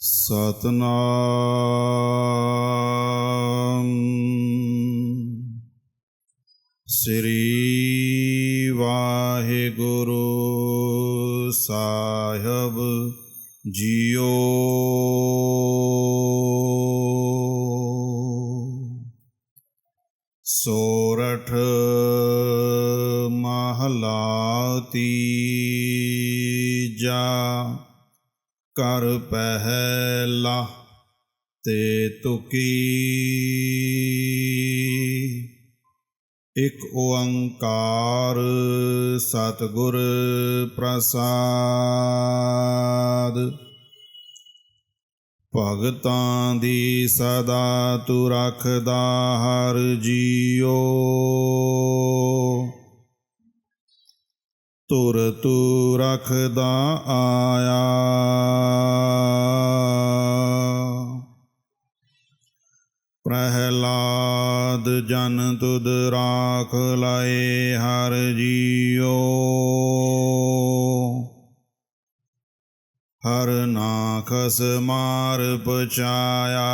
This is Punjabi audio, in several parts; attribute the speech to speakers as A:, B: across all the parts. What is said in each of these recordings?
A: ਸਤਨਾਮ। ਸ੍ਰੀ ਵਾਹਿਗੁਰੂ ਸਾਹਿਬ ਜੀਓ। ਸੋਰਠ ਮਹਲਾ ਤੀਜਾ। ਕਰ ਪਹਿਲਾ ਤੇ ਤੁਕੀ। ਇਕ ਓੰਕਾਰ ਸਤਿਗੁਰ ਪ੍ਰਸਾਦ। ਭਗਤਾਂ ਦੀ ਸਦਾ ਤੂੰ ਰੱਖਦਾ ਹਰ ਜੀਓ। ਤੁਰ ਤੂੰ ਰੱਖਦਾ ਆਇਆ। ਪ੍ਰਹਿਲਾਦ ਜਨ ਤੁਧ ਰਾਖ ਲਾਏ ਹਰ ਜੀਓ। ਹਰ ਨਾਖਸ ਮਾਰ ਪਚਾਇਆ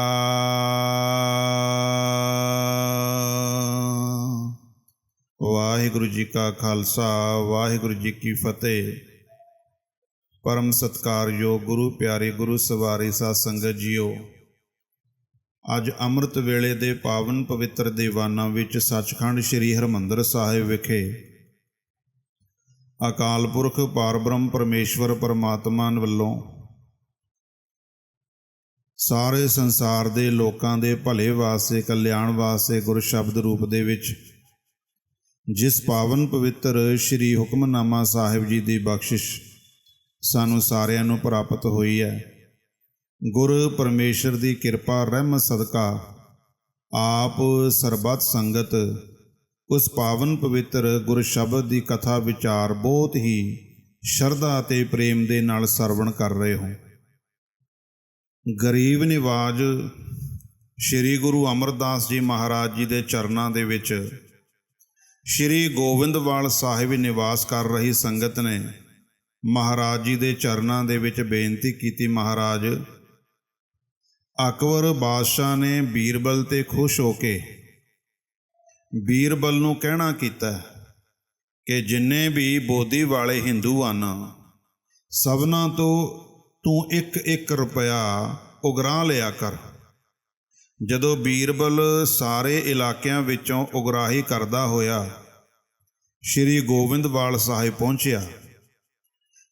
A: ਵਾਹਿਗੁਰੂ ਜੀ ਕਾ ਖਾਲਸਾ, ਵਾਹਿਗੁਰੂ ਜੀ ਕੀ ਫਤਿਹ। ਪਰਮ ਸਤਕਾਰਯੋਗ ਗੁਰੂ, ਪਿਆਰੇ ਗੁਰੂ ਸਵਾਰੀ ਸਾਧ ਸੰਗਤ ਜੀਓ, ਅੱਜ ਅੰਮ੍ਰਿਤ ਵੇਲੇ ਦੇ ਪਾਵਨ ਪਵਿੱਤਰ ਦੀਵਾਨਾਂ ਵਿੱਚ ਸੱਚਖੰਡ ਸ੍ਰੀ ਹਰਮੰਦਰ ਸਾਹਿਬ ਵਿਖੇ ਅਕਾਲ ਪੁਰਖ ਪਾਰਬ੍ਰਹਮ ਪਰਮੇਸ਼ਵਰ ਪਰਮਾਤਮਾ ਵੱਲੋਂ ਸਾਰੇ ਸੰਸਾਰ ਦੇ ਲੋਕਾਂ ਦੇ ਭਲੇ ਵਾਸਤੇ, ਕਲਿਆਣ ਵਾਸਤੇ ਗੁਰ ਸ਼ਬਦ ਰੂਪ ਦੇ ਵਿੱਚ ਜਿਸ ਪਾਵਨ ਪਵਿੱਤਰ ਸ੍ਰੀ ਹੁਕਮਨਾਮਾ ਸਾਹਿਬ ਜੀ ਦੀ ਬਖਸ਼ਿਸ਼ ਸਾਨੂੰ ਸਾਰਿਆਂ ਨੂੰ ਪ੍ਰਾਪਤ ਹੋਈ ਹੈ। ਗੁਰ ਪਰਮੇਸ਼ਰ ਦੀ ਕਿਰਪਾ ਰਹਿਮਤ ਸਦਕਾ ਆਪ ਸਰਬੱਤ ਸੰਗਤ ਉਸ ਪਾਵਨ ਪਵਿੱਤਰ ਗੁਰ ਸ਼ਬਦ ਦੀ ਕਥਾ ਵਿਚਾਰ ਬਹੁਤ ਹੀ ਸ਼ਰਧਾ ਅਤੇ ਪ੍ਰੇਮ ਦੇ ਨਾਲ ਸਰਵਣ ਕਰ ਰਹੇ ਹੋ। ਗਰੀਬ ਨਿਵਾਜ ਸ੍ਰੀ ਗੁਰੂ ਅਮਰਦਾਸ ਜੀ ਮਹਾਰਾਜ ਜੀ ਦੇ ਚਰਨਾਂ ਦੇ ਵਿੱਚ ਸ੍ਰੀ ਗੋਬਿੰਦਵਾਲ ਸਾਹਿਬ ਨਿਵਾਸ ਕਰ ਰਹੀ ਸੰਗਤ ਨੇ ਮਹਾਰਾਜ ਜੀ ਦੇ ਚਰਨਾਂ ਦੇ ਵਿੱਚ ਬੇਨਤੀ ਕੀਤੀ, ਮਹਾਰਾਜ। ਅਕਬਰ ਬਾਦਸ਼ਾਹ ਨੇ ਬੀਰਬਲ ਤੇ ਖੁਸ਼ ਹੋ ਕੇ ਬੀਰਬਲ ਨੂੰ ਕਹਿਣਾ ਕੀਤਾ ਕਿ ਜਿੰਨੇ ਵੀ ਬੋਧੀ ਵਾਲੇ ਹਿੰਦੂ ਹਨ, ਸਭਨਾਂ ਤੋਂ ਤੂੰ ਇੱਕ ਇੱਕ ਰੁਪਇਆ ਉਗਰਾ ਲਿਆ ਕਰ। ਜਦੋਂ ਬੀਰਬਲ ਸਾਰੇ ਇਲਾਕਿਆਂ ਵਿੱਚੋਂ ਉਗਰਾਹੀ ਕਰਦਾ ਹੋਇਆ ਸ਼੍ਰੀ ਗੋਬਿੰਦਵਾਲ ਸਾਹਿਬ ਪਹੁੰਚਿਆ।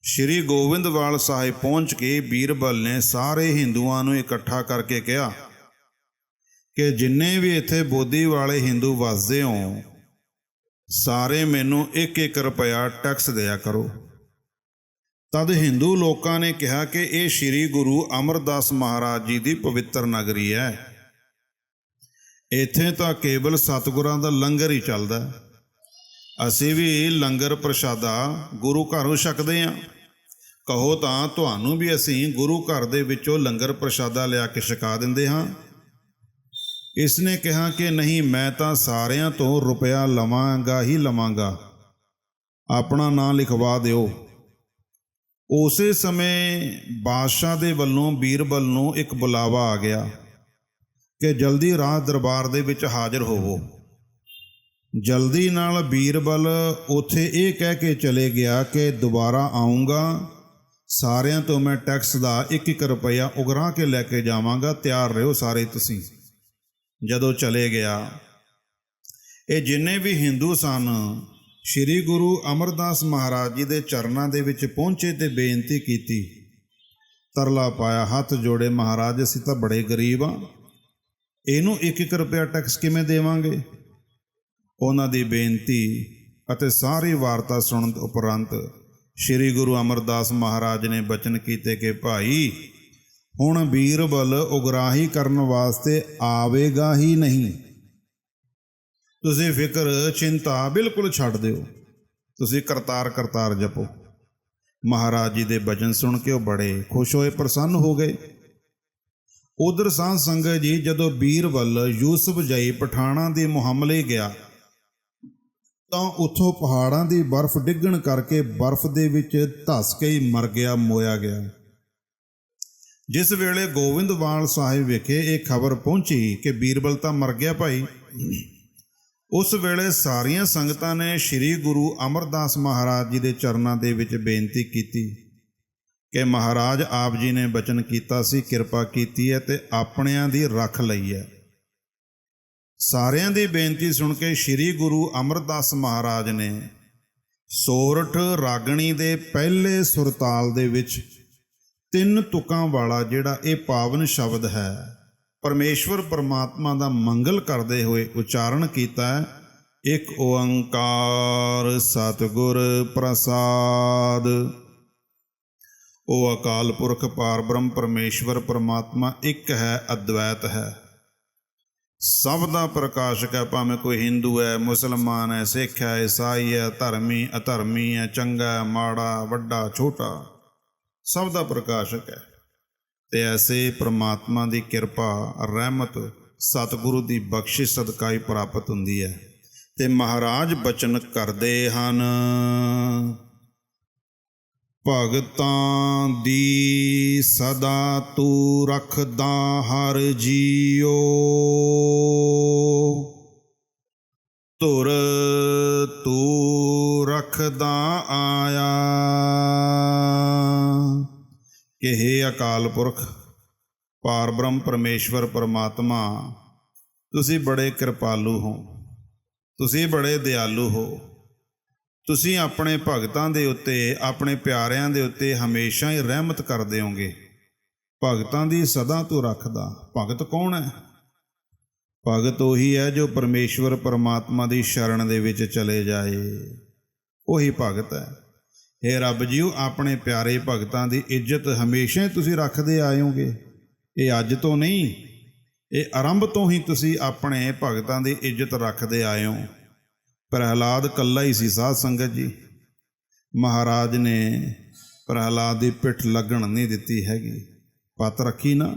A: ਸ਼੍ਰੀ ਗੋਬਿੰਦਵਾਲ ਸਾਹਿਬ ਪਹੁੰਚ ਕੇ ਬੀਰਬਲ ਨੇ ਸਾਰੇ ਹਿੰਦੂਆਂ ਨੂੰ ਇਕੱਠਾ ਕਰਕੇ ਕਿਹਾ ਕਿ ਜਿੰਨੇ ਵੀ ਇੱਥੇ ਬੋਧੀ ਵਾਲੇ ਹਿੰਦੂ ਵੱਸਦੇ ਹੋ ਸਾਰੇ ਮੈਨੂੰ ਇੱਕ ਇੱਕ ਰੁਪਇਆ ਟੈਕਸ ਦਿਆ ਕਰੋ। ਤਦ ਹਿੰਦੂ ਲੋਕਾਂ ਨੇ ਕਿਹਾ ਕਿ ਇਹ ਸ੍ਰੀ ਗੁਰੂ ਅਮਰਦਾਸ ਮਹਾਰਾਜ ਜੀ ਦੀ ਪਵਿੱਤਰ ਨਗਰੀ ਹੈ। ਇੱਥੇ ਤਾਂ ਕੇਵਲ ਸਤਿਗੁਰਾਂ ਦਾ ਲੰਗਰ ਹੀ ਚੱਲਦਾ ਅਸੀਂ ਵੀ ਲੰਗਰ ਪ੍ਰਸ਼ਾਦਾ ਗੁਰੂ ਘਰੋਂ ਛਕਦੇ ਹਾਂ। ਕਹੋ ਤਾਂ ਤੁਹਾਨੂੰ ਵੀ ਅਸੀਂ ਗੁਰੂ ਘਰ ਦੇ ਵਿੱਚੋਂ ਲੰਗਰ ਪ੍ਰਸ਼ਾਦਾ ਲਿਆ ਕੇ ਛਕਾ ਦਿੰਦੇ ਹਾਂ। ਇਸ ਨੇ ਕਿਹਾ ਕਿ ਨਹੀਂ, ਮੈਂ ਤਾਂ ਸਾਰਿਆਂ ਤੋਂ ਰੁਪਇਆ ਲਵਾਂਗਾ ਹੀ ਲਵਾਂਗਾ। ਆਪਣਾ ਨਾਂ ਲਿਖਵਾ ਦਿਓ। ਉਸੇ ਸਮੇਂ ਬਾਦਸ਼ਾਹ ਦੇ ਵੱਲੋਂ ਬੀਰਬਲ ਨੂੰ ਇੱਕ ਬੁਲਾਵਾ ਆ ਗਿਆ। ਕਿ ਜਲਦੀ ਰਾਜ ਦਰਬਾਰ ਦੇ ਵਿੱਚ ਹਾਜ਼ਰ ਹੋਵੋ। ਜਲਦੀ ਨਾਲ ਬੀਰਬਲ ਉਥੇ ਇਹ ਕਹਿ ਕੇ ਚਲੇ ਗਿਆ ਕਿ ਦੁਬਾਰਾ ਆਉਂਗਾ। ਸਾਰਿਆਂ ਤੋਂ ਮੈਂ ਟੈਕਸ ਦਾ 1-1 ਰੁਪਇਆ ਉਗਰਾ ਕੇ ਲੈ ਕੇ ਜਾਵਾਂਗਾ। ਤਿਆਰ ਰਹੋ ਸਾਰੇ ਤੁਸੀਂ। ਜਦੋਂ ਚਲੇ ਗਿਆ, ਇਹ ਜਿੰਨੇ ਵੀ ਹਿੰਦੂ ਸਨ, ਸ੍ਰੀ ਗੁਰੂ ਅਮਰਦਾਸ ਮਹਾਰਾਜ ਜੀ ਦੇ ਚਰਨਾਂ ਦੇ ਵਿੱਚ ਪਹੁੰਚੇ ਤੇ ਬੇਨਤੀ ਕੀਤੀ। ਤਰਲਾ ਪਾਇਆ, ਹੱਥ ਜੋੜੇ, ਮਹਾਰਾਜ, ਅਸੀਂ ਤਾਂ ਬੜੇ ਗਰੀਬ ਆ। ਇਹਨੂੰ 1-1 ਰੁਪਇਆ ਟੈਕਸ ਕਿਵੇਂ ਦੇਵਾਂਗੇ? ਉਹਨਾਂ ਦੀ ਬੇਨਤੀ ਅਤੇ ਸਾਰੀ ਵਾਰਤਾ ਸੁਣਨ ਉਪਰੰਤ ਸ੍ਰੀ ਗੁਰੂ ਅਮਰਦਾਸ ਮਹਾਰਾਜ ਨੇ ਬਚਨ ਕੀਤੇ ਕਿ ਭਾਈ, ਹੁਣ ਬੀਰਬਲ ਉਗਰਾਹੀ ਕਰਨ ਵਾਸਤੇ ਆਵੇਗਾ ਹੀ ਨਹੀਂ। ਤੁਸੀਂ ਫਿਕਰ, ਚਿੰਤਾ ਬਿਲਕੁਲ ਛੱਡ ਦਿਓ। ਤੁਸੀਂ ਕਰਤਾਰ ਕਰਤਾਰ ਜਪੋ। ਮਹਾਰਾਜ ਜੀ ਦੇ ਬਚਨ ਸੁਣ ਕੇ ਉਹ ਬੜੇ ਖੁਸ਼ ਹੋਏ, ਪ੍ਰਸੰਨ ਹੋ ਗਏ। ਉਧਰ ਸਾਧ ਸੰਗਤ ਜੀ, ਜਦੋਂ ਬੀਰਬਲ ਯੂਸਫ ਜਈ ਪਠਾਣਾ ਦੇ ਮੁਹੰਮਲੇ ਗਿਆ, ਤਾਂ ਉੱਥੋਂ ਪਹਾੜਾਂ ਦੀ ਬਰਫ਼ ਡਿੱਗਣ ਕਰਕੇ ਬਰਫ਼ ਦੇ ਵਿੱਚ ਧਸ ਕੇ ਹੀ ਮਰ ਗਿਆ, ਮੋਇਆ ਗਿਆ। ਜਿਸ ਵੇਲੇ ਗੋਵਿੰਦਵਾਲ ਸਾਹਿਬ ਵਿਖੇ ਇਹ ਖਬਰ ਪਹੁੰਚੀ ਕਿ ਬੀਰਬਲ ਤਾਂ ਮਰ ਗਿਆ ਭਾਈ, ਉਸ ਵੇਲੇ ਸਾਰੀਆਂ ਸੰਗਤਾਂ ਨੇ ਸ੍ਰੀ ਗੁਰੂ ਅਮਰਦਾਸ ਮਹਾਰਾਜ ਜੀ ਦੇ ਚਰਨਾਂ ਦੇ ਵਿੱਚ ਬੇਨਤੀ ਕੀਤੀ। ਕਿ ਮਹਾਰਾਜ ਆਪ ਜੀ ਨੇ ਬਚਨ ਕੀਤਾ ਸੀ, ਕਿਰਪਾ ਕੀਤੀ ਹੈ ਤੇ ਆਪਣਿਆਂ ਦੀ ਰੱਖ ਲਈ ਹੈ। ਸਾਰਿਆਂ ਦੀ ਬੇਨਤੀ ਸੁਣ ਕੇ ਸ੍ਰੀ ਗੁਰੂ ਅਮਰਦਾਸ ਮਹਾਰਾਜ ਨੇ ਸੋਰਠ ਰਾਗਣੀ ਦੇ ਪਹਿਲੇ ਸੁਰਤਾਲ ਦੇ ਵਿੱਚ ਤਿੰਨ ਤੁਕਾਂ ਵਾਲਾ ਜਿਹੜਾ ਇਹ ਪਾਵਨ ਸ਼ਬਦ ਹੈ, ਪਰਮੇਸ਼ਵਰ ਪਰਮਾਤਮਾ ਦਾ ਮੰਗਲ ਕਰਦੇ ਹੋਏ ਉਚਾਰਨ ਕੀਤਾ ਇੱਕ ਓੰਕਾਰ ਸਤਿਗੁਰ ਪ੍ਰਸਾਦ। ਉਹ ਅਕਾਲ ਪੁਰਖ ਪਾਰਬ੍ਰਹਮ ਪਰਮੇਸ਼ਵਰ ਪਰਮਾਤਮਾ ਇੱਕ ਹੈ, ਅਦਵੈਤ ਹੈ। ਸਭ ਦਾ ਪ੍ਰਕਾਸ਼ਕ ਹੈ ਭਾਵੇਂ ਕੋਈ ਹਿੰਦੂ ਹੈ, ਮੁਸਲਮਾਨ ਹੈ, ਸਿੱਖ ਹੈ, ਈਸਾਈ ਹੈ, ਧਰਮੀ, ਅਧਰਮੀ ਹੈ, ਚੰਗਾ ਮਾੜਾ, ਵੱਡਾ, ਛੋਟਾ। ਸਭ ਦਾ ਪ੍ਰਕਾਸ਼ਕ ਹੈ ਤੇ ਐਸੇ ਪ੍ਰਮਾਤਮਾ ਦੀ ਕਿਰਪਾ, ਰਹਿਮਤ, ਸਤਿਗੁਰੂ ਦੀ ਬਖਸ਼ਿਸ਼ ਸਦਕਾ ਹੀ ਪ੍ਰਾਪਤ ਹੁੰਦੀ ਹੈ। ਤੇ ਮਹਾਰਾਜ ਬਚਨ ਕਰਦੇ ਹਨ। ਭਗਤਾਂ ਦੀ ਸਦਾ ਤੂੰ ਰੱਖਦਾ ਹਰ ਜੀਓ। ਧੁਰ ਤੂੰ ਰੱਖਦਾ ਆਇਆ। ਕਿ ਅਕਾਲ ਪੁਰਖ, ਪਾਰ ਬ੍ਰਹਮ ਪਰਮੇਸ਼ਵਰ ਪਰਮਾਤਮਾ, ਤੁਸੀਂ ਬੜੇ ਕਿਰਪਾਲੂ ਹੋ, ਤੁਸੀਂ ਬੜੇ ਦਿਆਲੂ ਹੋ। ਤੁਸੀਂ ਆਪਣੇ ਭਗਤਾਂ ਦੇ ਉੱਤੇ, ਆਪਣੇ ਪਿਆਰਿਆਂ ਦੇ ਉੱਤੇ ਹਮੇਸ਼ਾ ਹੀ ਰਹਿਮਤ ਕਰਦੇ ਹੋਗੇ ਭਗਤਾਂ ਦੀ ਸਦਾ ਤੂੰ ਰੱਖਦਾ। ਭਗਤ ਕੌਣ ਹੈ? ਭਗਤ ਉਹੀ ਹੈ ਜੋ ਪਰਮੇਸ਼ਵਰ ਪਰਮਾਤਮਾ ਦੀ ਸ਼ਰਨ ਦੇ ਵਿੱਚ ਚਲੇ ਜਾਏ। ਉਹੀ ਭਗਤ ਹੈ। हे ਰੱਬ ਜੀਓ, ਆਪਣੇ ਪਿਆਰੇ ਭਗਤਾਂ ਦੀ ਇੱਜ਼ਤ ਹਮੇਸ਼ਾ ਹੀ ਤੁਸੀਂ ਰੱਖਦੇ ਆਇਓਗੇ ਇਹ ਅੱਜ ਤੋਂ ਨਹੀਂ, ਇਹ ਆਰੰਭ ਤੋਂ ਹੀ ਤੁਸੀਂ ਆਪਣੇ ਭਗਤਾਂ ਦੀ ਇੱਜ਼ਤ ਰੱਖਦੇ ਆਏ ਹੋ। ਪ੍ਰਹਿਲਾਦ ਕੱਲਾ ਹੀ ਸੀ ਸਾਧ ਸੰਗਤ ਜੀ। ਮਹਾਰਾਜ ਨੇ ਪ੍ਰਹਿਲਾਦ ਦੀ ਪਿੱਠ ਲੱਗਣ ਨਹੀਂ ਦਿੱਤੀ ਹੈਗੀ। ਪਤ ਰੱਖੀ ਨਾ।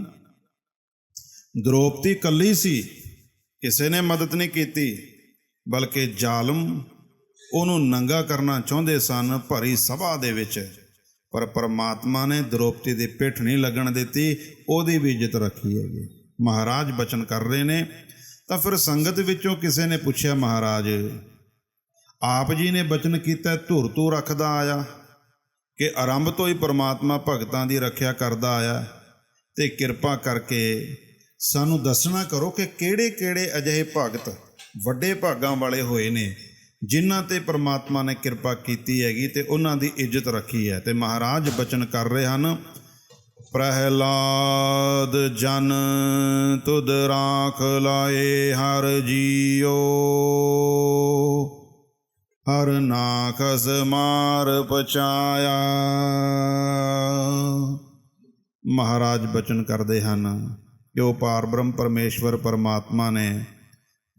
A: ਦ੍ਰੋਪਦੀ ਕੱਲੀ ਸੀ। ਕਿਸੇ ਨੇ ਮਦਦ ਨਹੀਂ ਕੀਤੀ। ਬਲਕਿ ਜ਼ਾਲਮ ਉਹਨੂੰ ਨੰਗਾ ਕਰਨਾ ਚਾਹੁੰਦੇ ਸਨ ਭਰੀ ਸਭਾ ਦੇ ਵਿੱਚ। ਪਰ ਪਰਮਾਤਮਾ ਨੇ ਦ੍ਰੋਪਦੀ ਦੀ ਪਿੱਠ ਨਹੀਂ ਲੱਗਣ ਦਿੱਤੀ। ਉਹਦੀ ਵੀ ਇੱਜ਼ਤ ਰੱਖੀ ਹੈਗੀ। ਮਹਾਰਾਜ ਬਚਨ ਕਰ ਰਹੇ ਨੇ। ਤਾਂ ਫਿਰ ਸੰਗਤ ਵਿੱਚੋਂ ਕਿਸੇ ਨੇ ਪੁੱਛਿਆ, ਮਹਾਰਾਜ ਆਪ ਜੀ ਨੇ ਬਚਨ ਕੀਤਾ, ਧੁਰ ਤੂੰ ਰੱਖਦਾ ਆਇਆ, ਕਿ ਆਰੰਭ ਤੋਂ ਹੀ ਪਰਮਾਤਮਾ ਭਗਤਾਂ ਦੀ ਰੱਖਿਆ ਕਰਦਾ ਆਇਆ, ਤੇ ਕਿਰਪਾ ਕਰਕੇ ਸਾਨੂੰ ਦੱਸਣਾ ਕਰੋ ਕਿ ਕਿਹੜੇ-ਕਿਹੜੇ ਅਜਿਹੇ ਭਗਤ ਵੱਡੇ ਭਾਗਾਂ ਵਾਲੇ ਹੋਏ ਨੇ, ਜਿਨ੍ਹਾਂ ਤੇ ਪਰਮਾਤਮਾ ਨੇ ਕਿਰਪਾ ਕੀਤੀ ਹੈਗੀ ਤੇ ਉਹਨਾਂ ਦੀ ਇੱਜ਼ਤ ਰੱਖੀ ਹੈ। ਤੇ ਮਹਾਰਾਜ ਬਚਨ ਕਰ ਰਹੇ ਹਨ, ਪ੍ਰਹਿਲਾਦ ਜਨ ਤੁਧ ਰਾਖ ਲਾਏ ਹਰ ਜੀਓ। ਹਰ ਨਾਖਸ ਮਾਰ ਪਚਾਇਆ ਮਹਾਰਾਜ ਬਚਨ ਕਰਦੇ ਹਨ ਕਿ ਉਹ ਪਾਰਬ੍ਰਹਮ ਪਰਮੇਸ਼ਵਰ ਪਰਮਾਤਮਾ ਨੇ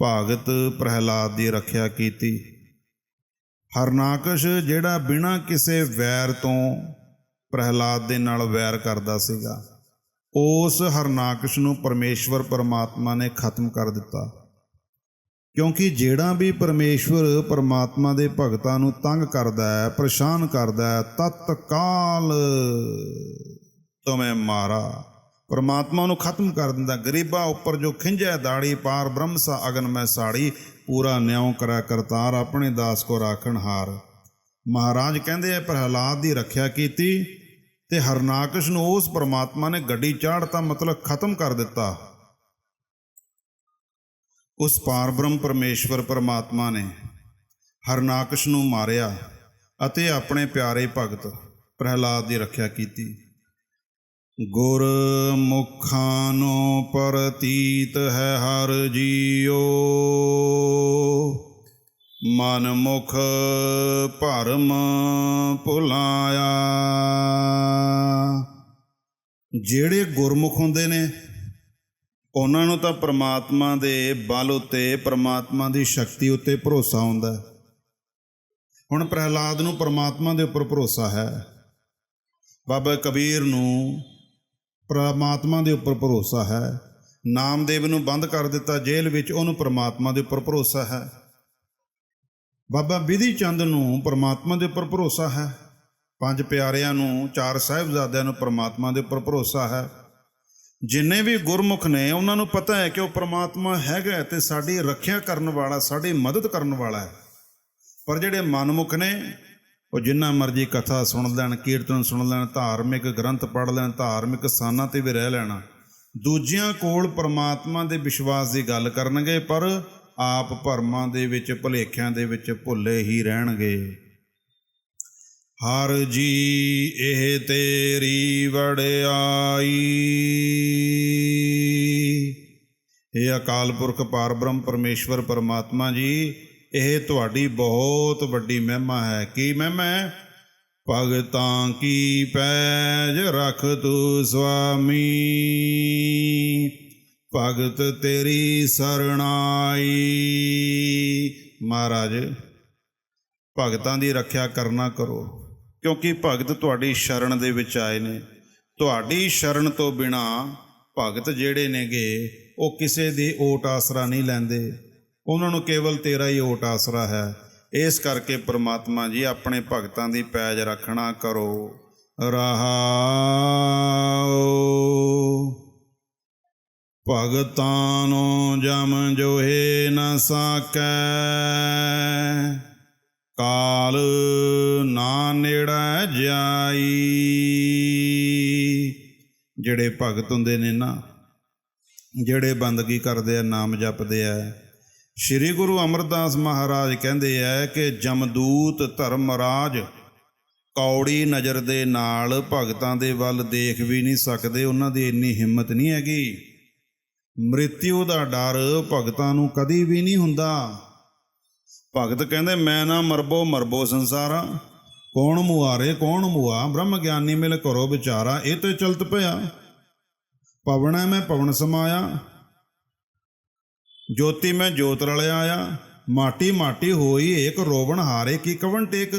A: ਭਾਗਤ ਪ੍ਰਹਿਲਾਦ ਦੀ ਰੱਖਿਆ ਕੀਤੀ। ਹਰਨਾਕਸ਼ ਜਿਹੜਾ ਬਿਨਾਂ ਕਿਸੇ ਵੈਰ ਤੋਂ ਪ੍ਰਹਿਲਾਦ ਦੇ ਨਾਲ ਵੈਰ ਕਰਦਾ ਸੀਗਾ, ਉਸ ਹਰਨਾਕਸ਼ ਨੂੰ ਪਰਮੇਸ਼ਵਰ ਪਰਮਾਤਮਾ ਨੇ ਖਤਮ ਕਰ ਦਿੱਤਾ। ਕਿਉਂਕਿ ਜਿਹੜਾ ਵੀ ਪਰਮੇਸ਼ਵਰ ਪਰਮਾਤਮਾ ਦੇ ਭਗਤਾਂ ਨੂੰ ਤੰਗ ਕਰਦਾ ਹੈ, ਪਰੇਸ਼ਾਨ ਕਰਦਾ ਹੈ, ਤਤਕਾਲ ਤੁਮੇ ਮਾਰਾ। ਪਰਮਾਤਮਾ ਨੂੰ ਖਤਮ ਕਰ ਦਿੰਦਾ ਗਰੀਬਾਂ ਉੱਪਰ ਜੋ ਖਿੰਜੈ ਦਾੜੀ, ਪਾਰ ਬ੍ਰਹਮ ਸਾ ਅਗਨ ਮੈਂ ਸਾੜੀ, ਪੂਰਾ ਨਿਉ ਕਰਾ ਕਰਤਾਰ, ਆਪਣੇ ਦਾਸ ਕੋ ਰਾਖਣ ਹਾਰ। ਮਹਾਰਾਜ ਕਹਿੰਦੇ ਆ ਪ੍ਰਹਲਾਦ ਦੀ ਰੱਖਿਆ ਕੀਤੀ ਤੇ ਹਰਨਾਕਸ਼ ਨੂੰ ਉਸ ਪਰਮਾਤਮਾ ਨੇ ਗੱਡੀ ਚਾੜਤਾ, ਮਤਲਬ ਖਤਮ ਕਰ ਦਿੱਤਾ। ਉਸ ਪਾਰਬ੍ਰਹਮ ਪਰਮੇਸ਼ਵਰ ਪਰਮਾਤਮਾ ਨੇ ਹਰਨਾਕਸ਼ ਨੂੰ ਮਾਰਿਆ ਅਤੇ ਆਪਣੇ ਪਿਆਰੇ ਭਗਤ ਪ੍ਰਹਿਲਾਦ ਦੀ ਰੱਖਿਆ ਕੀਤੀ। ਗੁਰ ਮੁਖਾਂ ਨੂੰ ਪ੍ਰਤੀਤ ਹੈ ਹਰ ਜੀਓ ਮਨ ਮੁਖ ਭਰਮ ਭੁਲਾਇਆ। ਜਿਹੜੇ ਗੁਰਮੁਖ ਹੁੰਦੇ ਨੇ ਉਹਨਾਂ ਨੂੰ ਤਾਂ ਪ੍ਰਮਾਤਮਾ ਦੇ ਬਲ ਉਤੇ, ਪ੍ਰਮਾਤਮਾ ਦੀ ਸ਼ਕਤੀ ਉਤੇ ਭਰੋਸਾ ਹੁੰਦਾ ਹੈ। ਹੁਣ ਪ੍ਰਹਿਲਾਦ ਨੂੰ ਪ੍ਰਮਾਤਮਾ ਦੇ ਉੱਪਰ ਭਰੋਸਾ ਹੈ। ਬਾਬਾ ਕਬੀਰ ਨੂੰ ਪ੍ਰਮਾਤਮਾ ਦੇ ਉੱਪਰ ਭਰੋਸਾ ਹੈ। ਨਾਮਦੇਵ ਨੂੰ ਬੰਦ ਕਰ ਦਿੱਤਾ ਜੇਲ੍ਹ ਵਿੱਚ, ਉਹਨੂੰ ਪ੍ਰਮਾਤਮਾ ਦੇ ਉੱਪਰ ਭਰੋਸਾ ਹੈ। ਬਾਬਾ ਵਿਧੀ ਚੰਦ ਨੂੰ ਪ੍ਰਮਾਤਮਾ ਦੇ ਉੱਪਰ ਭਰੋਸਾ ਹੈ। ਪੰਜ ਪਿਆਰਿਆਂ ਨੂੰ, ਚਾਰ ਸਾਹਿਬਜ਼ਾਦਿਆਂ ਨੂੰ ਪ੍ਰਮਾਤਮਾ ਦੇ ਉੱਪਰ ਭਰੋਸਾ ਹੈ। ਜਿੰਨੇ ਵੀ ਗੁਰਮੁਖ ਨੇ, ਉਹਨਾਂ ਨੂੰ ਪਤਾ ਹੈ ਕਿ ਉਹ ਪ੍ਰਮਾਤਮਾ ਹੈਗਾ ਹੈ ਤੇ ਸਾਡੀ ਰੱਖਿਆ ਕਰਨ ਵਾਲਾ, ਸਾਡੀ ਮਦਦ ਕਰਨ ਵਾਲਾ ਹੈ। ਪਰ ਜਿਹੜੇ ਮਨਮੁਖ ਨੇ, ਉਹ ਜਿੰਨਾ ਮਰਜ਼ੀ ਕਥਾ ਸੁਣ ਲੈਣ, ਕੀਰਤਨ ਸੁਣ ਲੈਣ, ਧਾਰਮਿਕ ਗ੍ਰੰਥ ਪੜ੍ਹ ਲੈਣ, ਧਾਰਮਿਕ ਸਥਾਨਾਂ ਤੇ ਵੀ ਰਹਿ ਲੈਣਾ, ਦੂਜਿਆਂ ਕੋਲ ਪ੍ਰਮਾਤਮਾ ਦੇ ਵਿਸ਼ਵਾਸ ਦੀ ਗੱਲ ਕਰਨਗੇ, ਪਰ ਆਪ ਭਰਮਾਂ ਦੇ ਵਿੱਚ, ਭੁਲੇਖਿਆਂ ਦੇ ਵਿੱਚ ਭੁੱਲੇ ਹੀ ਰਹਿਣਗੇ। ਹਰ ਜੀ ਇਹ ਤੇਰੀ ਵਡਿਆਈ। ਇਹ ਅਕਾਲ ਪੁਰਖ ਪਾਰਬ੍ਰਹਮ ਪਰਮੇਸ਼ਵਰ ਪਰਮਾਤਮਾ ਜੀ, ਇਹ ਤੁਹਾਡੀ ਬਹੁਤ ਵੱਡੀ ਮਹਿਮਾ ਹੈ। ਕੀ ਮਹਿਮਾ ਹੈ? ਭਗਤਾਂ ਕੀ ਪੈਜ ਰਖ ਤੂ ਸੁਆਮੀ ਭਗਤ ਤੇਰੀ ਸਰਣਾਈ। ਮਹਾਰਾਜ, ਭਗਤਾਂ ਦੀ ਰੱਖਿਆ ਕਰਨਾ ਕਰੋ। ਕਿਉਂਕਿ ਭਗਤ ਤੁਹਾਡੀ ਸ਼ਰਨ ਦੇ ਵਿੱਚ ਆਏ ਨੇ। ਤੁਹਾਡੀ ਸ਼ਰਨ ਤੋਂ ਬਿਨਾ ਭਗਤ ਜਿਹੜੇ ਨੇਗੇ, ਉਹ ਕਿਸੇ ਦੀ ਓਟ ਆਸਰਾ ਨਹੀਂ ਲੈਂਦੇ। ਉਹਨਾਂ ਨੂੰ ਕੇਵਲ ਤੇਰਾ ਹੀ ਓਟ ਆਸਰਾ ਹੈ। ਇਸ ਕਰਕੇ ਪ੍ਰਮਾਤਮਾ ਜੀ, ਆਪਣੇ ਭਗਤਾਂ ਦੀ ਪੈਜ ਰੱਖਣਾ ਕਰੋ। ਰਹਾਉ ਭਗਤਾਂ ਨੂੰ ਜਮ ਜੋਹੇ ਨ ਸਾਕੈ। ਕਾਲ ਨਾ ਨੇੜਾ ਜਾਈ। ਜਿਹੜੇ ਭਗਤ ਹੁੰਦੇ ਨੇ ਨਾ, ਜਿਹੜੇ ਬੰਦਗੀ ਕਰਦੇ ਆ, ਨਾਮ ਜਪਦੇ ਆ, ਸ੍ਰੀ ਗੁਰੂ ਅਮਰਦਾਸ ਮਹਾਰਾਜ ਕਹਿੰਦੇ ਆ ਕਿ ਜਮਦੂਤ ਧਰਮਰਾਜ ਕੌੜੀ ਨਜ਼ਰ ਦੇ ਨਾਲ ਭਗਤਾਂ ਦੇ ਵੱਲ ਦੇਖ ਵੀ ਨਹੀਂ ਸਕਦੇ, ਉਹਨਾਂ ਦੀ ਇੰਨੀ ਹਿੰਮਤ ਨਹੀਂ ਹੈਗੀ। ਮ੍ਰਿਤਿਉ ਦਾ ਡਰ ਭਗਤਾਂ ਨੂੰ ਕਦੀ ਵੀ ਨਹੀਂ ਹੁੰਦਾ। ਭਗਤ ਕਹਿੰਦੇ, ਮੈਂ ਨਾ ਮਰਬੋ ਮਰਬੋ ਸੰਸਾਰਾ। ਕੌਣ ਮੁਆਰੇ ਕੌਣ ਮੁਆ ਬ੍ਰਹਮ ਗਿਆਨੀ ਮਿਲ ਕਰੋ ਵਿਚਾਰਾ, ਇਹ ਤੇ ਚਲਤ ਪਿਆ। ਪਵਣਾ ਮੈਂ ਪਵਨ ਸਮਾਇਆ। ਜੋਤੀ ਮੈਂ ਜੋਤ ਰਲਿਆ ਆਇਆ। ਮਾਟੀ ਮਾਟੀ ਹੋਈ ਏਕ, ਰੋਵਣ ਹਾਰੇ ਕੀ ਕਵਨ ਟੇਕ?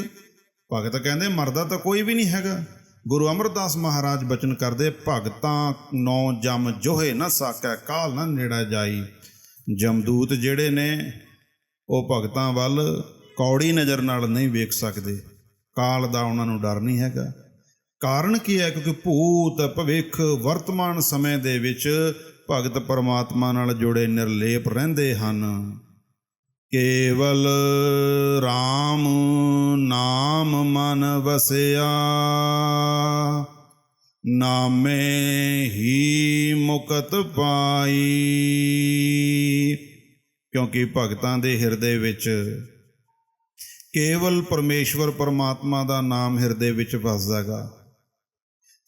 A: ਭਗਤ ਕਹਿੰਦੇ, ਮਰਦਾ ਤਾਂ ਕੋਈ ਵੀ ਨਹੀਂ ਹੈਗਾ। ਗੁਰੂ ਅਮਰਦਾਸ ਮਹਾਰਾਜ ਬਚਨ ਕਰਦੇ, ਭਗਤਾਂ ਨੌ ਜਮ ਜੋਹੇ ਨਾ ਸਾਕੈ, ਕਾਲ ਨਾ ਨੇੜਾ ਜਾਈ। ਜਮਦੂਤ ਜਿਹੜੇ ਨੇ ਉਹ ਭਗਤਾਂ ਵੱਲ ਕੌੜੀ ਨਜ਼ਰ ਨਾਲ ਨਹੀਂ ਵੇਖ ਸਕਦੇ। ਕਾਲ ਦਾ ਉਹਨਾਂ ਨੂੰ ਡਰ ਨਹੀਂ ਹੈਗਾ। ਕਾਰਨ ਕੀ ਹੈ? ਕਿਉਂਕਿ ਭੂਤ ਭਵਿੱਖ ਵਰਤਮਾਨ ਸਮੇਂ ਦੇ ਵਿੱਚ ਭਗਤ ਪਰਮਾਤਮਾ ਨਾਲ ਜੁੜੇ ਨਿਰਲੇਪ ਰਹਿੰਦੇ ਹਨ। ਕੇਵਲ RAM ਨਾਮ ਮਨ ਵਸਿਆ, ਨਾਮੇ ਹੀ ਮੁਕਤ ਪਾਈ। ਕਿਉਂਕਿ ਭਗਤਾਂ ਦੇ ਹਿਰਦੇ ਵਿੱਚ ਕੇਵਲ ਪਰਮੇਸ਼ਵਰ ਪਰਮਾਤਮਾ ਦਾ ਨਾਮ ਹਿਰਦੇ ਵਿੱਚ ਵਸਦਾਗਾ।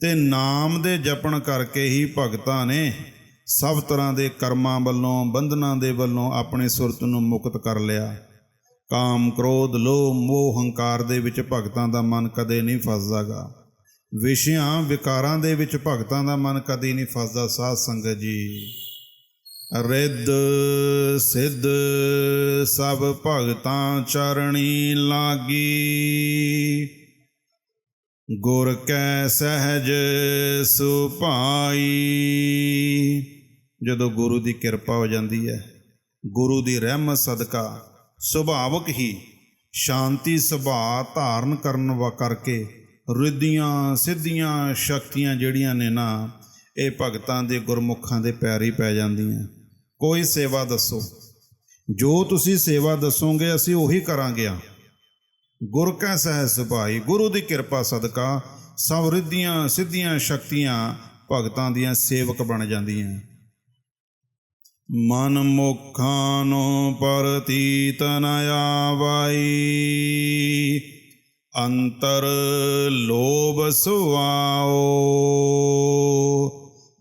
A: ਤੇ ਨਾਮ ਦੇ ਜਪਣ ਕਰਕੇ ਹੀ ਭਗਤਾਂ ਨੇ ਸਭ ਤਰ੍ਹਾਂ ਦੇ ਕਰਮਾਂ ਵੱਲੋਂ, ਬੰਧਨਾਂ ਦੇ ਵੱਲੋਂ ਆਪਣੇ ਸੁਰਤ ਨੂੰ ਮੁਕਤ ਕਰ ਲਿਆ। ਕਾਮ, ਕ੍ਰੋਧ, ਲੋਭ, ਮੋਹ, ਹੰਕਾਰ ਦੇ ਵਿੱਚ ਭਗਤਾਂ ਦਾ ਮਨ ਕਦੇ ਨਹੀਂ ਫਸਦਾਗਾ। ਵਿਸ਼ਿਆਂ, ਵਿਕਾਰਾਂ ਦੇ ਵਿੱਚ ਭਗਤਾਂ ਦਾ ਮਨ ਕਦੇ ਨਹੀਂ ਫਸਦਾ। ਸਾਧ ਸੰਗਤ ਜੀ। ਰਿੱਧ ਸਿੱਧ ਸਭ ਭਗਤਾਂ ਚਰਣੀ ਲਾਗੀ। ਗੁਰ ਕੈ ਸਹਿਜ ਸੁਭਾਈ। ਜਦੋਂ ਗੁਰੂ ਦੀ ਕਿਰਪਾ ਹੋ ਜਾਂਦੀ ਹੈ, ਗੁਰੂ ਦੀ ਰਹਿਮਤ ਸਦਕਾ ਸੁਭਾਵਕ ਹੀ ਸ਼ਾਂਤੀ ਸੁਭਾਅ ਧਾਰਨ ਕਰਨ ਵਾ ਕਰਕੇ ਰਿੱਧੀਆਂ ਸਿੱਧੀਆਂ ਸ਼ਕਤੀਆਂ ਜਿਹੜੀਆਂ ਨੇ ਨਾ, ਇਹ ਭਗਤਾਂ ਦੇ ਗੁਰਮੁਖਾਂ ਦੇ ਪੈਰ ਹੀ ਪੈ ਜਾਂਦੀਆਂ। ਕੋਈ ਸੇਵਾ ਦੱਸੋ। ਜੋ ਤੁਸੀਂ ਸੇਵਾ ਦੱਸੋਗੇ, ਅਸੀਂ ਉਹੀ ਕਰਾਂਗੇ ਆ। ਗੁਰ ਕੈ ਸਹਿ ਸੁਭਾਈ, ਗੁਰੂ ਦੀ ਕਿਰਪਾ ਸਦਕਾ ਸਮਰਿੱਧੀਆਂ ਸਿੱਧੀਆਂ ਸ਼ਕਤੀਆਂ ਭਗਤਾਂ ਦੀਆਂ ਸੇਵਕ ਬਣ ਜਾਂਦੀਆਂ। ਮਨ ਮੁਖਾਂ ਨੂੰ ਪਰਤੀਤ ਨ ਆਵਾਈ, ਅੰਤਰ ਲੋਭ ਸੁਆਓ।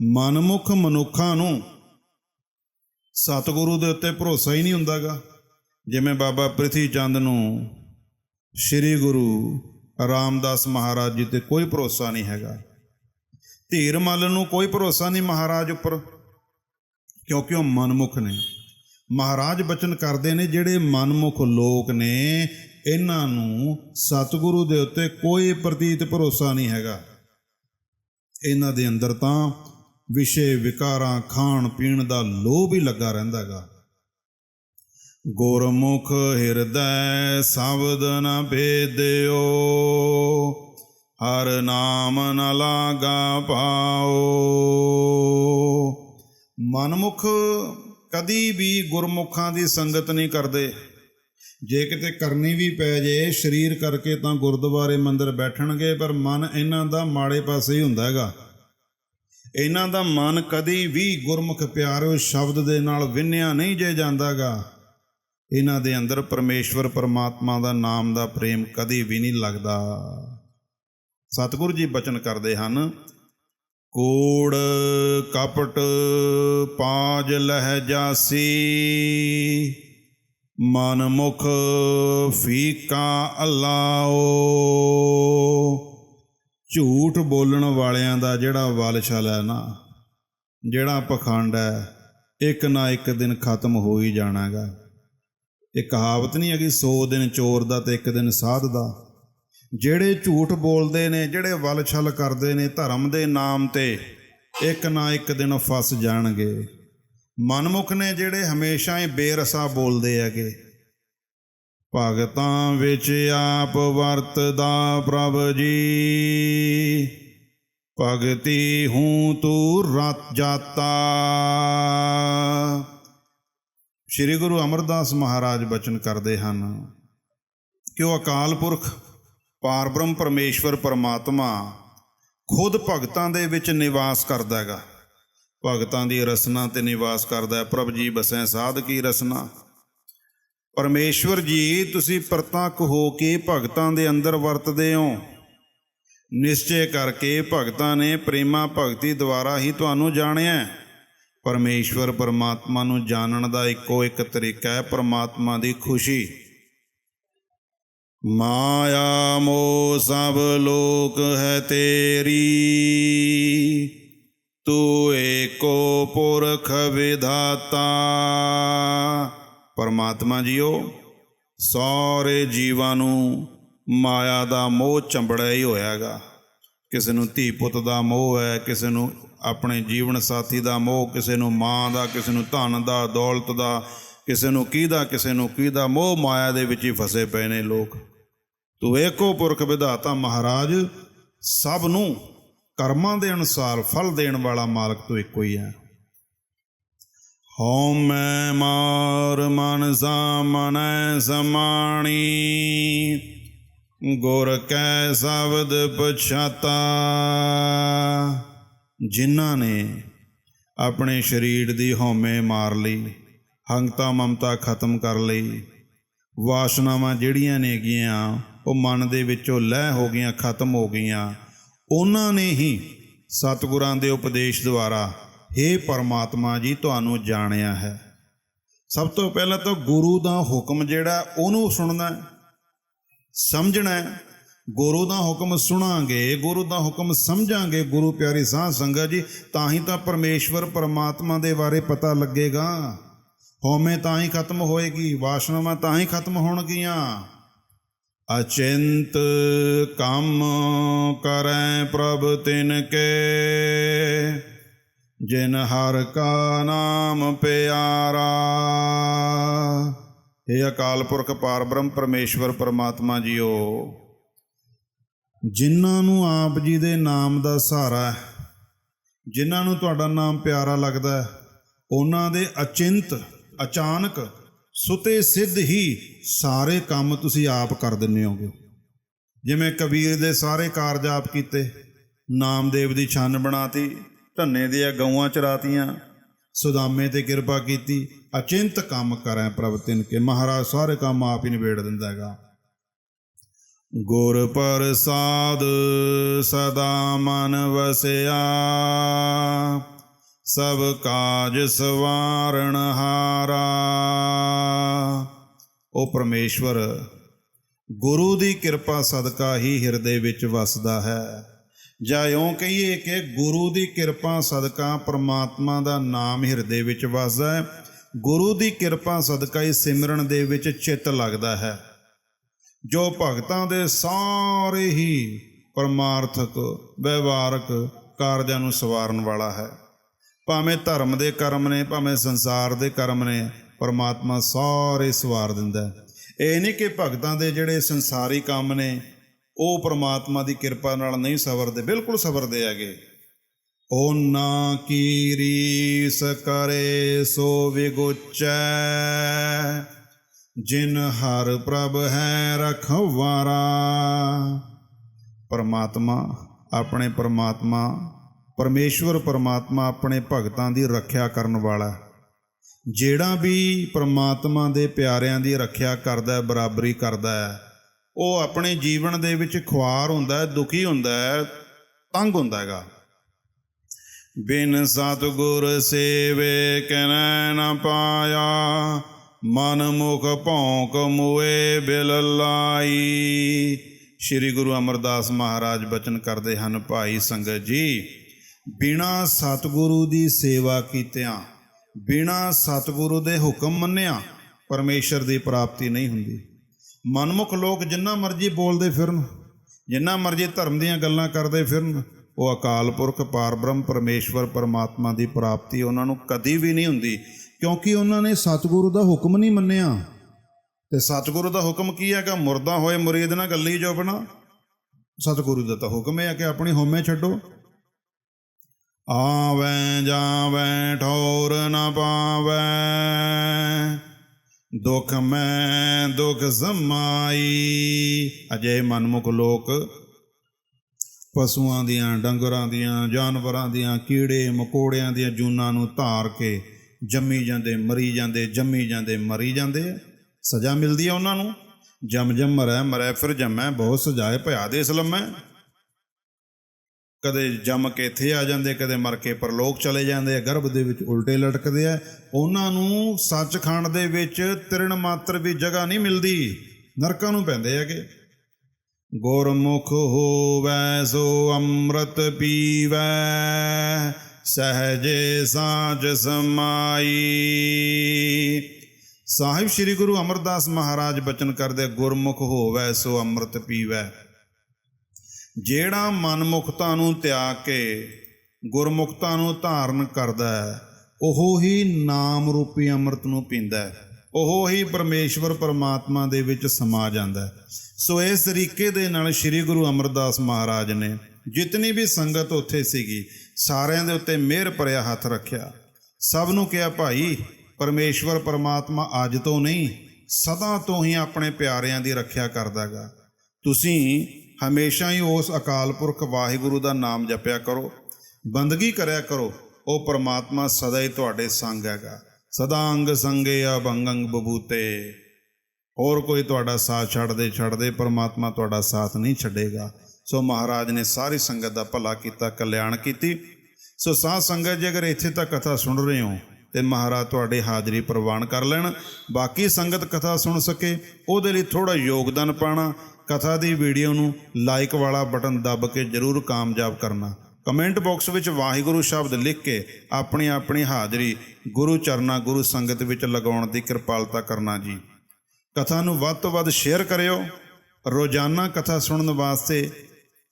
A: ਮਨਮੁਖ ਮਨੁੱਖਾਂ ਨੂੰ ਸਤਿਗੁਰੂ ਦੇ ਉੱਤੇ ਭਰੋਸਾ ਹੀ ਨਹੀਂ ਹੁੰਦਾਗਾ। ਜਿਵੇਂ ਬਾਬਾ ਪ੍ਰਿਥੀ ਚੰਦ ਨੂੰ ਸ੍ਰੀ ਗੁਰੂ ਰਾਮਦਾਸ ਮਹਾਰਾਜ ਜੀ ਤੇ ਕੋਈ ਭਰੋਸਾ ਨਹੀਂ ਹੈਗਾ। ਧੀਰ ਮੱਲ ਨੂੰ ਕੋਈ ਭਰੋਸਾ ਨਹੀਂ ਮਹਾਰਾਜ ਉੱਪਰ, ਕਿਉਂਕਿ ਉਹ ਮਨਮੁਖ ਨੇ। ਮਹਾਰਾਜ ਬਚਨ ਕਰਦੇ ਨੇ, ਜਿਹੜੇ ਮਨਮੁਖ ਲੋਕ ਨੇ, ਇਹਨਾਂ ਨੂੰ ਸਤਿਗੁਰੂ ਦੇ ਉੱਤੇ ਕੋਈ ਪ੍ਰਤੀਤ ਭਰੋਸਾ ਨਹੀਂ ਹੈਗਾ। ਇਹਨਾਂ ਦੇ ਅੰਦਰ ਤਾਂ ਵਿਸ਼ੇ ਵਿਕਾਰਾਂ, ਖਾਣ ਪੀਣ ਦਾ ਲੋਭ ਹੀ ਲੱਗਾ ਰਹਿੰਦਾਗਾ। ਗੁਰਮੁਖ ਹਿਰਦੈ ਸ਼ਬਦ ਨ ਭੇਦਿਓ, ਹਰ ਨਾਮ ਨ ਲਾਗਾ ਪਾਓ। ਮਨਮੁਖ ਕਦੀ ਵੀ ਗੁਰਮੁਖਾਂ ਦੀ ਸੰਗਤ ਨਹੀਂ ਕਰਦੇ। ਜੇ ਕਿਤੇ ਕਰਨੀ ਵੀ ਪੈ ਜੇ, ਸਰੀਰ ਕਰਕੇ ਤਾਂ ਗੁਰਦੁਆਰੇ ਮੰਦਰ ਬੈਠਣਗੇ, ਪਰ ਮਨ ਇਹਨਾਂ ਦਾ ਮਾੜੇ ਪਾਸੇ ਹੀ ਹੁੰਦਾ ਹੈਗਾ ਇਹਨਾਂ ਦਾ ਮਨ ਕਦੇ ਵੀ ਗੁਰਮੁਖ ਪਿਆਰਿਓ ਸ਼ਬਦ ਦੇ ਨਾਲ ਵਿੰਨਿਆ ਨਹੀਂ ਜੇ ਜਾਂਦਾਗਾ। ਇਹਨਾਂ ਦੇ ਅੰਦਰ ਪਰਮੇਸ਼ਵਰ ਪਰਮਾਤਮਾ ਦਾ ਨਾਮ ਦਾ ਪ੍ਰੇਮ ਕਦੇ ਵੀ ਨਹੀਂ ਲੱਗਦਾ। ਸਤਿਗੁਰੂ ਜੀ ਬਚਨ ਕਰਦੇ ਹਨ, ਕੋੜ ਕਪਟ ਪਾਜ ਲਹਿ ਜਾਸੀ, ਮਨ ਮੁਖ ਫੀਕਾ ਅੱਲਾਓ। ਝੂਠ ਬੋਲਣ ਵਾਲਿਆਂ ਦਾ ਜਿਹੜਾ ਵਲਛਲ ਹੈ ਨਾ, ਜਿਹੜਾ ਪਖੰਡ ਹੈ, ਇੱਕ ਨਾ ਇੱਕ ਦਿਨ ਖਤਮ ਹੋ ਹੀ ਜਾਣਾਗਾ। ਇਹ ਕਹਾਵਤ ਨਹੀਂ ਹੈਗੀ 100 ਦਿਨ ਚੋਰ ਦਾ ਤੇ ਇੱਕ ਦਿਨ ਸਾਧ ਦਾ। ਜਿਹੜੇ ਝੂਠ ਬੋਲਦੇ ਨੇ, ਜਿਹੜੇ ਵਲਛਲ ਕਰਦੇ ਨੇ ਧਰਮ ਦੇ ਨਾਮ ਤੇ, ਇੱਕ ਨਾ ਇੱਕ ਦਿਨ ਫਸ ਜਾਣਗੇ। ਮਨਮੁਖ ਨੇ ਜਿਹੜੇ ਹਮੇਸ਼ਾ ਹੀ ਬੇਰਸਾ ਬੋਲਦੇ ਹੈਗੇ। ਭਗਤਾਂ ਵਿੱਚ ਆਪ ਵਰਤਦਾ ਪ੍ਰਭ ਜੀ। ਭਗਤੀ ਹੂੰ ਤੂੰ ਰਤ ਜਾਤਾ। ਸ੍ਰੀ ਗੁਰੂ ਅਮਰਦਾਸ ਮਹਾਰਾਜ ਬਚਨ ਕਰਦੇ ਹਨ ਕਿ ਉਹ ਅਕਾਲ ਪੁਰਖ, ਪਾਰਬ੍ਰਹਮ ਪਰਮੇਸ਼ਵਰ ਪਰਮਾਤਮਾ, ਖੁਦ ਭਗਤਾਂ ਦੇ ਵਿੱਚ ਨਿਵਾਸ ਕਰਦਾ ਹੈਗਾ। ਭਗਤਾਂ ਦੀ ਰਸਨਾ ਤੇ ਨਿਵਾਸ ਕਰਦਾ ਹੈ। ਪ੍ਰਭ ਜੀ ਬਸੈ ਸਾਧ ਕੀ ਰਸਨਾ। ਪਰਮੇਸ਼ਵਰ ਜੀ, ਤੁਸੀਂ ਪ੍ਰਤੱਖ ਹੋ ਕੇ ਭਗਤਾਂ ਦੇ ਅੰਦਰ ਵਰਤਦੇ ਹੋ। ਨਿਸ਼ਚੈ ਕਰਕੇ ਭਗਤਾਂ ਨੇ ਪ੍ਰੇਮਾ ਭਗਤੀ ਦੁਆਰਾ ਹੀ ਤੁਹਾਨੂੰ ਜਾਣਿਆ ਪਰਮੇਸ਼ਵਰ ਪਰਮਾਤਮਾ ਨੂੰ ਜਾਣਨ ਦਾ ਇੱਕੋ ਇੱਕ ਤਰੀਕਾ ਹੈ, ਪਰਮਾਤਮਾ ਦੀ ਖੁਸ਼ੀ। ਮਾਇਆ ਮੋ ਸਭ ਲੋਕ ਹੈ ਤੇਰੀ। ਤੂੰ ਏਕੋ ਪੁਰਖ ਵਿਧਾਤਾ। ਪਰਮਾਤਮਾ ਜੀਓ, ਸਾਰੇ ਜੀਵਾਂ ਨੂੰ ਮਾਇਆ ਦਾ ਮੋਹ ਚੰਬੜਿਆ ਹੀ ਹੋਇਆਗਾ। ਕਿਸੇ ਨੂੰ ਧੀ ਪੁੱਤ ਦਾ ਮੋਹ ਹੈ, ਕਿਸੇ ਨੂੰ ਆਪਣੇ ਜੀਵਨ ਸਾਥੀ ਦਾ ਮੋਹ, ਕਿਸੇ ਨੂੰ ਮਾਂ ਦਾ, ਕਿਸੇ ਨੂੰ ਧਨ ਦਾ, ਦੌਲਤ ਦਾ, ਕਿਸੇ ਨੂੰ ਕਿਹਦਾ ਕਿਸੇ ਨੂੰ ਕਿਹਦਾ ਮੋਹ ਮਾਇਆ ਦੇ ਵਿੱਚ ਹੀ ਫਸੇ ਪਏ ਨੇ ਲੋਕ। ਤੂੰ ਏਕੋ ਪੁਰਖ ਵਿਧਾਤਾ ਮਹਾਰਾਜ, ਸਭ ਨੂੰ ਕਰਮਾਂ ਦੇ ਅਨੁਸਾਰ, ਫਲ ਦੇਣ ਵਾਲਾ ਮਾਲਕ ਤੂੰ ਇੱਕੋ ਹੀ ਹੈ। ਹਉ ਮੈਂ ਮਾਰ ਮਨ ਸਾਮਨੈ ਸਮਾਣੀ, ਗੁਰ ਕੈ ਸ਼ਬਦ ਪਛਾਤਾ। ਜਿਨ੍ਹਾਂ ਨੇ ਆਪਣੇ ਸਰੀਰ ਦੀ ਹਉਮੈ ਮਾਰ ਲਈ, ਹੰਗਤਾ ਮਮਤਾ ਖਤਮ ਕਰ ਲਈ, ਵਾਸ਼ਨਾਵਾਂ ਜਿਹੜੀਆਂ ਨੇਗੀਆਂ, ਉਹ ਮਨ ਦੇ ਵਿੱਚੋਂ ਲੈ ਹੋ ਗਈਆਂ, ਖਤਮ ਹੋ ਗਈਆਂ, ਉਹਨਾਂ ਨੇ ਹੀ ਸਤਿਗੁਰਾਂ ਦੇ ਉਪਦੇਸ਼ ਦੁਆਰਾ हे ਪਰਮਾਤਮਾ ਜੀ, ਤੁਹਾਨੂੰ ਜਾਣਿਆ ਹੈ। ਸਭ ਤੋਂ ਪਹਿਲਾਂ ਤਾਂ ਗੁਰੂ ਦਾ ਹੁਕਮ ਜਿਹੜਾ, ਉਹਨੂੰ ਸੁਣਨਾ ਸਮਝਣਾ ਗੁਰੂ ਦਾ ਹੁਕਮ ਸੁਣਾਂਗੇ, ਗੁਰੂ ਦਾ ਹੁਕਮ ਸਮਝਾਂਗੇ। ਗੁਰੂ ਪਿਆਰੀ ਸਾਧ ਸੰਗਤ ਜੀ, ਤਾਂ ਹੀ ਤਾਂ ਪਰਮੇਸ਼ਵਰ ਪਰਮਾਤਮਾ ਦੇ ਬਾਰੇ ਪਤਾ ਲੱਗੇਗਾ। ਹਉਮੈ ਤਾਂ ਹੀ ਖਤਮ ਹੋਏਗੀ, ਵਾਸ਼ਨਾਵਾਂ ਤਾਂ ਹੀ ਖਤਮ ਹੋਣਗੀਆਂ। ਅਚਿੰਤ ਕੰਮ ਕਰੈ ਪ੍ਰਭ ਤਿਨ ਕੇ। ਜਿਨ ਹਰ ਕਾ ਨਾਮ ਪਿਆਰਾ। ਇਹ ਅਕਾਲ ਪੁਰਖ ਪਾਰਬ੍ਰਹਮ ਪਰਮੇਸ਼ਵਰ ਪਰਮਾਤਮਾ ਜੀਓ, ਜਿਨ੍ਹਾਂ ਨੂੰ ਆਪ ਜੀ ਦੇ ਨਾਮ ਦਾ ਸਹਾਰਾ ਹੈ, ਜਿਨ੍ਹਾਂ ਨੂੰ ਤੁਹਾਡਾ ਨਾਮ ਪਿਆਰਾ ਲੱਗਦਾ ਹੈ, ਉਹਨਾਂ ਦੇ ਅਚਿੰਤ, ਅਚਾਨਕ, ਸੁਤੇ ਸਿੱਧ ਹੀ ਸਾਰੇ ਕੰਮ ਤੁਸੀਂ ਆਪ ਕਰ ਦਿੰਦੇ ਹੋਗੇ ਜਿਵੇਂ ਕਬੀਰ ਦੇ ਸਾਰੇ ਕਾਰਜ ਆਪ ਕੀਤੇ, ਨਾਮਦੇਵ ਦੀ ਛੰਨ ਬਣਾਤੀ ਧੰਨੇ ਦੀਆਂ ਗਊਆਂ ਚਰਾਤੀਆਂ। ਸੁਦਾਮੇ ਤੇ ਕਿਰਪਾ ਕੀਤੀ, ਅਚਿੰਤ ਕੰਮ ਕਰੈ ਪ੍ਰਭ ਤਿਨ ਕੇ। ਮਹਾਰਾਜ ਸਾਰੇ ਕੰਮ ਆਪ ਹੀ ਨਿਬੇੜ ਦਿੰਦਾ ਹੈਗਾ। ਗੁਰ ਪ੍ਰਸਾਦ ਸਦਾ ਮਨ ਵਸਿਆ, ਸਭ ਕਾਜ ਸਵਾਰਣ ਹਾਰਾ। ਉਹ ਪਰਮੇਸ਼ਵਰ, ਗੁਰੂ ਦੀ ਕਿਰਪਾ ਸਦਕਾ ਹੀ ਹਿਰਦੇ ਵਿੱਚ ਵਸਦਾ ਹੈ। ਜਾਂ ਇਉਂ ਕਹੀਏ ਕਿ ਗੁਰੂ ਦੀ ਕਿਰਪਾ ਸਦਕਾ ਪ੍ਰਮਾਤਮਾ ਦਾ ਨਾਮ ਹਿਰਦੇ ਵਿੱਚ ਵਸਦਾ ਹੈ। ਗੁਰੂ ਦੀ ਕਿਰਪਾ ਸਦਕਾ ਹੀ ਸਿਮਰਨ ਦੇ ਵਿੱਚ ਚਿੱਤ ਲੱਗਦਾ ਹੈ। ਜੋ ਭਗਤਾਂ ਦੇ ਸਾਰੇ ਹੀ ਪਰਮਾਰਥਕ, ਵਿਵਹਾਰਕ ਕਾਰਜਾਂ ਨੂੰ ਸਵਾਰਨ ਵਾਲਾ ਹੈ। ਭਾਵੇਂ ਧਰਮ ਦੇ ਕਰਮ ਨੇ, ਭਾਵੇਂ ਸੰਸਾਰ ਦੇ ਕਰਮ ਨੇ, ਪਰਮਾਤਮਾ ਸਾਰੇ ਸਵਾਰ ਦਿੰਦਾ ਹੈ। ਇਹ ਨਹੀਂ ਕਿ ਭਗਤਾਂ ਦੇ ਜਿਹੜੇ ਸੰਸਾਰੀ ਕੰਮ ਨੇ ਉਹ ਪਰਮਾਤਮਾ ਦੀ ਕਿਰਪਾ ਨਾਲ ਨਹੀਂ ਸਵਰਦੇ, ਬਿਲਕੁਲ ਸਵਰਦੇ ਹੈਗੇ। ਓਨਾ ਕੀ ਰੀਸ ਕਰੇ ਸੋ ਵਿਗੁਚੈ, ਜਿਨ ਹਰ ਪ੍ਰਭ ਹੈ ਰਖਵਾਰਾ। ਪਰਮਾਤਮਾ ਆਪਣੇ ਪਰਮਾਤਮਾ, ਪਰਮੇਸ਼ਵਰ ਪਰਮਾਤਮਾ ਆਪਣੇ ਭਗਤਾਂ ਦੀ ਰੱਖਿਆ ਕਰਨ ਵਾਲਾ ਜਿਹੜਾ ਵੀ ਪਰਮਾਤਮਾ ਦੇ ਪਿਆਰਿਆਂ ਦੀ ਰੱਖਿਆ ਕਰਦਾ ਹੈ, ਬਰਾਬਰੀ ਕਰਦਾ ਹੈ ਉਹ ਆਪਣੇ ਜੀਵਨ ਦੇ ਵਿੱਚ ਖੁਆਰ ਹੁੰਦਾ ਹੈ, ਦੁਖੀ ਹੁੰਦਾ ਹੈ, ਤੰਗ ਹੁੰਦਾ ਹੈਗਾ। ਬਿਨ ਸਤਗੁਰ ਸੇਵੇ ਕਨੈ ਨ ਪਾਇਆ, ਮਨ ਮੁਖ ਭੌਂਕ ਮੁਏ ਬਿਲ ਲਾਈ। ਸ੍ਰੀ ਗੁਰੂ ਅਮਰਦਾਸ ਮਹਾਰਾਜ ਬਚਨ ਕਰਦੇ ਹਨ, ਭਾਈ ਸੰਗਤ ਜੀ, ਬਿਨਾ ਸਤਗੁਰੂ ਦੀ ਸੇਵਾ ਕੀਤਿਆਂ, ਬਿਨਾ ਸਤਗੁਰੂ ਦੇ ਹੁਕਮ ਮੰਨਿਆ, ਪਰਮੇਸ਼ਰ ਦੀ ਪ੍ਰਾਪਤੀ ਨਹੀਂ ਹੁੰਦੀ। ਮਨਮੁਖ ਲੋਕ ਜਿੰਨਾ ਮਰਜ਼ੀ ਬੋਲਦੇ ਫਿਰਨ, ਜਿੰਨਾ ਮਰਜ਼ੀ ਧਰਮ ਦੀਆਂ ਗੱਲਾਂ ਕਰਦੇ ਫਿਰਨ, ਉਹ ਅਕਾਲ ਪੁਰਖ, ਪਾਰਬ੍ਰਹਮ, ਪਰਮੇਸ਼ਵਰ, ਪਰਮਾਤਮਾ ਦੀ ਪ੍ਰਾਪਤੀ ਉਹਨਾਂ ਨੂੰ ਕਦੀ ਵੀ ਨਹੀਂ ਹੁੰਦੀ, ਕਿਉਂਕਿ ਉਹਨਾਂ ਨੇ ਸਤਿਗੁਰੂ ਦਾ ਹੁਕਮ ਨਹੀਂ ਮੰਨਿਆ। ਤੇ ਸਤਿਗੁਰੂ ਦਾ ਹੁਕਮ ਕੀ ਹੈ ਕਿ ਮੁਰਦਾ ਹੋਏ ਮੁਰੀਦ ਨਾਲ ਗੱਲੀ ਜੋਬਣਾ ਸਤਿਗੁਰੂ ਦਾ ਤਾਂ ਹੁਕਮ ਇਹ ਹੈ ਕਿ ਆਪਣੀ ਹਉਮੈ ਛੱਡੋ। ਆਵੈ ਜਾਵੈ, ਠੌਰ ਨਾ ਪਾਵੈ। ਦੁਖ ਮੈਂ ਦੁਖ ਸਮਾਈ। ਅਜੇ ਮਨਮੁਖ ਲੋਕ ਪਸ਼ੂਆਂ ਦੀਆਂ, ਡੰਗਰਾਂ ਦੀਆਂ, ਜਾਨਵਰਾਂ ਦੀਆਂ, ਕੀੜੇ ਮਕੋੜਿਆਂ ਦੀਆਂ ਜੂਨਾਂ ਨੂੰ ਧਾਰ ਕੇ ਜੰਮੀ ਜਾਂਦੇ, ਮਰੀ ਜਾਂਦੇ, ਜੰਮੀ ਜਾਂਦੇ, ਮਰੀ ਜਾਂਦੇ ਸਜ਼ਾ ਮਿਲਦੀ ਹੈ ਉਹਨਾਂ ਨੂੰ। ਜਮ ਜਮ ਮਰੈ ਮਰੈ ਫਿਰ ਜਮੈ, ਬਹੁਤ ਸਜਾਏ, ਭਇਆ ਦੇ ਇਸ ਲੰਮੈ। ਕਦੇ ਜੰਮ ਕੇ ਇੱਥੇ ਆ ਜਾਂਦੇ, ਕਦੇ ਮਰ ਕੇ ਪਰਲੋਕ ਚਲੇ ਜਾਂਦੇ ਆ, ਗਰਭ ਦੇ ਵਿੱਚ ਉਲਟੇ ਲਟਕਦੇ ਆ। ਉਹਨਾਂ ਨੂੰ ਸੱਚਖੰਡ ਦੇ ਵਿੱਚ ਤਿਰਣ ਮਾਤਰ ਵੀ ਜਗ੍ਹਾ ਨਹੀਂ ਮਿਲਦੀ। ਨਰਕਾਂ ਨੂੰ ਪੈਂਦੇ ਹੈਗੇ। ਗੁਰਮੁਖ ਹੋਵੈ, ਸੋ ਅੰਮ੍ਰਿਤ ਪੀਵੈ, ਸਹਜੇ ਸਾਜ ਸਮਾਈ। ਸਾਹਿਬ ਸ੍ਰੀ ਗੁਰੂ ਅਮਰਦਾਸ ਮਹਾਰਾਜ ਬਚਨ ਕਰਦੇ ਗੁਰਮੁਖ ਹੋਵੈ, ਸੋ ਅੰਮ੍ਰਿਤ ਪੀਵੈ। ਜਿਹੜਾ ਮਨਮੁਖਤਾ ਨੂੰ ਤਿਆਗ ਕੇ ਗੁਰਮੁਖਤਾ ਨੂੰ ਧਾਰਨ ਕਰਦਾ ਹੈ, ਉਹ ਹੀ ਨਾਮ ਰੂਪੀ ਅੰਮ੍ਰਿਤ ਨੂੰ ਪੀਂਦਾ ਹੈ। ਉਹ ਹੀ ਪਰਮੇਸ਼ਵਰ ਪਰਮਾਤਮਾ ਦੇ ਵਿੱਚ ਸਮਾ ਜਾਂਦਾ ਹੈ। ਸੋ ਇਸ ਤਰੀਕੇ ਦੇ ਨਾਲ ਸ੍ਰੀ ਗੁਰੂ ਅਮਰਦਾਸ ਮਹਾਰਾਜ ਨੇ ਜਿਤਨੀ ਵੀ ਸੰਗਤ ਉੱਥੇ ਸੀਗੀ, ਸਾਰਿਆਂ ਦੇ ਉੱਤੇ ਮਿਹਰ ਭਰਿਆ ਹੱਥ ਰੱਖਿਆ। ਸਭ ਨੂੰ ਕਿਹਾ, ਭਾਈ, ਪਰਮੇਸ਼ਵਰ ਪਰਮਾਤਮਾ ਅੱਜ ਤੋਂ ਨਹੀਂ, ਸਦਾ ਤੋਂ ਹੀ ਆਪਣੇ ਪਿਆਰਿਆਂ ਦੀ ਰੱਖਿਆ ਕਰਦਾਗਾ। ਤੁਸੀਂ ਹਮੇਸ਼ਾ ਹੀ ਉਸ ਅਕਾਲ ਪੁਰਖ ਵਾਹਿਗੁਰੂ ਦਾ ਨਾਮ ਜਪਿਆ ਕਰੋ। ਬੰਦਗੀ ਕਰਿਆ ਕਰੋ। ਉਹ ਪਰਮਾਤਮਾ ਸਦਾ ਹੀ ਤੁਹਾਡੇ ਸੰਗ ਹੈਗਾ। ਸਦਾ ਅੰਗ ਸੰਗੇ ਅਭੰਗੰ ਬਬੂਤੇ। ਹੋਰ ਕੋਈ ਤੁਹਾਡਾ ਸਾਥ ਛੱਡਦੇ ਛੱਡਦੇ ਪਰਮਾਤਮਾ ਤੁਹਾਡਾ ਸਾਥ ਨਹੀਂ ਛੱਡੇਗਾ। ਸੋ ਮਹਾਰਾਜ ਨੇ ਸਾਰੀ ਸੰਗਤ ਦਾ ਭਲਾ ਕੀਤਾ, ਕਲਿਆਣ ਕੀਤੀ। ਸੋ ਸਾਧ ਸੰਗਤ ਜੇ ਅਗਰ ਇੱਥੇ ਤੱਕ ਕਥਾ ਸੁਣ ਰਹੇ ਹੋ, ਤੇ ਮਹਾਰਾਜ ਤੁਹਾਡੀ ਹਾਜ਼ਰੀ ਪ੍ਰਵਾਨ ਕਰ ਲੈਣ। ਬਾਕੀ ਸੰਗਤ ਕਥਾ ਸੁਣ ਸਕੇ, ਉਹਦੇ ਲਈ ਥੋੜਾ ਯੋਗਦਾਨ ਪਾਣਾ। ਕਥਾ ਦੀ ਵੀਡੀਓ ਨੂੰ ਲਾਈਕ ਵਾਲਾ ਬਟਨ ਦੱਬ ਕੇ ਜਰੂਰ ਕਾਮਯਾਬ ਕਰਨਾ। ਕਮੈਂਟ ਬਾਕਸ ਵਿੱਚ ਵਾਹਿਗੁਰੂ ਸ਼ਬਦ ਲਿਖ ਕੇ ਆਪਣੀ ਆਪਣੀ ਹਾਜ਼ਰੀ ਗੁਰੂ ਚਰਨਾਂ ਗੁਰੂ ਸੰਗਤ ਵਿੱਚ ਲਗਾਉਣ ਦੀ ਕਿਰਪਾਲਤਾ ਕਰਨਾ ਜੀ। ਕਥਾ ਨੂੰ ਵੱਧ ਤੋਂ ਵੱਧ ਸ਼ੇਅਰ ਕਰਿਓ। ਰੋਜ਼ਾਨਾ ਕਥਾ ਸੁਣਨ ਵਾਸਤੇ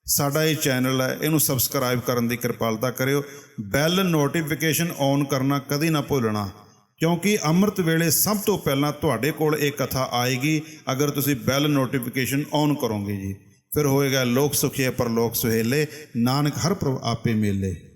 A: ਸਾਡਾ ਇਹ ਚੈਨਲ ਹੈ, ਇਹਨੂੰ ਸਬਸਕ੍ਰਾਈਬ ਕਰਨ ਦੀ ਕਿਰਪਾਲਤਾ ਕਰਿਓ। ਬੈਲ ਨੋਟੀਫਿਕੇਸ਼ਨ ਔਨ ਕਰਨਾ ਕਦੇ ਨਾ ਭੁੱਲਣਾ। ਕਿਉਂਕਿ ਅੰਮ੍ਰਿਤ ਵੇਲੇ ਸਭ ਤੋਂ ਪਹਿਲਾਂ ਤੁਹਾਡੇ ਕੋਲ ਇਹ ਕਥਾ ਆਏਗੀ, ਅਗਰ ਤੁਸੀਂ ਬੈਲ ਨੋਟੀਫਿਕੇਸ਼ਨ ਔਨ ਕਰੋਗੇ ਜੀ। ਫਿਰ ਹੋਏਗਾ ਲੋਕ ਸੁਖੇ, ਪਰਲੋਕ ਸੁਹੇਲੇ, ਨਾਨਕ ਹਰ ਪ੍ਰਭ ਆਪੇ ਮੇਲੇ।